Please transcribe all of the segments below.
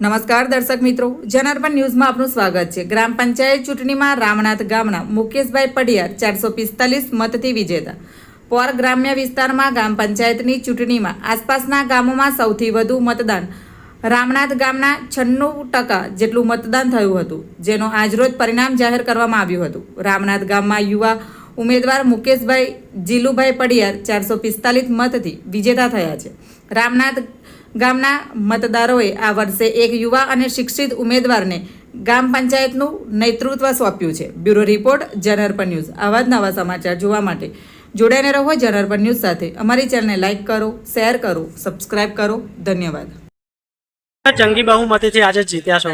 નમસ્કાર દર્શક મિત્રો, જનાર્પણ ન્યૂઝમાં આપનું સ્વાગત છે. ગ્રામ પંચાયત ચૂંટણીમાં રામનાથ ગામના મુકેશભાઈ પડિયાર ચારસો પિસ્તાલીસ મતથી વિજેતા. પોર ગ્રામ્ય વિસ્તારમાં ગ્રામ પંચાયતની ચૂંટણીમાં આસપાસના ગામોમાં સૌથી વધુ મતદાન રામનાથ ગામના છન્નું ટકા જેટલું મતદાન થયું હતું, જેનો આજરોજ પરિણામ જાહેર કરવામાં આવ્યું હતું. રામનાથ ગામમાં યુવા ઉમેદવાર મુકેશભાઈ જીલુભાઈ પડિયાર ચારસો પિસ્તાલીસ મતથી વિજેતા થયા છે. રામનાથ ગામના મતદારોએ આ વર્ષે એક યુવા અને શિક્ષિત ઉમેદવારને ગામ પંચાયતનું નેતૃત્વ સોંપ્યું છે. બ્યુરો રિપોર્ટ જનરપન ન્યૂઝ. આવા જ નવા સમાચાર જોવા માટે જોડાઈને રહો જનરપન ન્યૂઝ સાથે. અમારી ચેનલને લાઇક કરો શેર કરો સબસ્ક્રાઇબ કરો. ધન્યવાદ. જંગી બહુમતીથી આજે જીત્યા છો?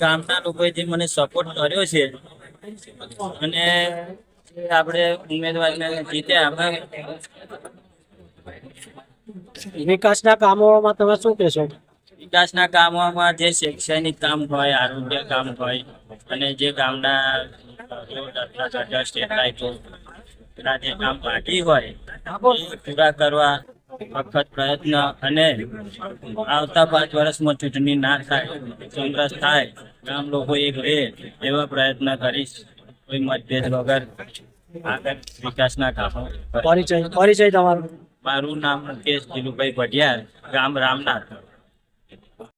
ગામના લોકોએ જે મને સપોર્ટ કર્યો છે અને જે આપણે ઉમેદવારને જીત્યા. અમે વિકાસના કામોમાં તમે શું કહેશો? વિકાસના કામોમાં જે શૈક્ષણિક કામ હોય આરોગ્ય કામ હોય અને જે ગામના લાઇટો ના જે કામ બાકી હોય પૂરા કરવા વખત પ્રયત્ન અને આવતા પાંચ વર્ષમાં ચૂંટણી ના થાય સંઘર્ષ થાય ગામ લોકો એક રહે એવા પ્રયત્ન કરીશ. કોઈ મતભેદ વગર. વિકાસના કામો. પરિચય પરિચય તમારો. મારું નામ મુકેશ દિલુભાઈ પઢિયાર ગામ રામનાથ.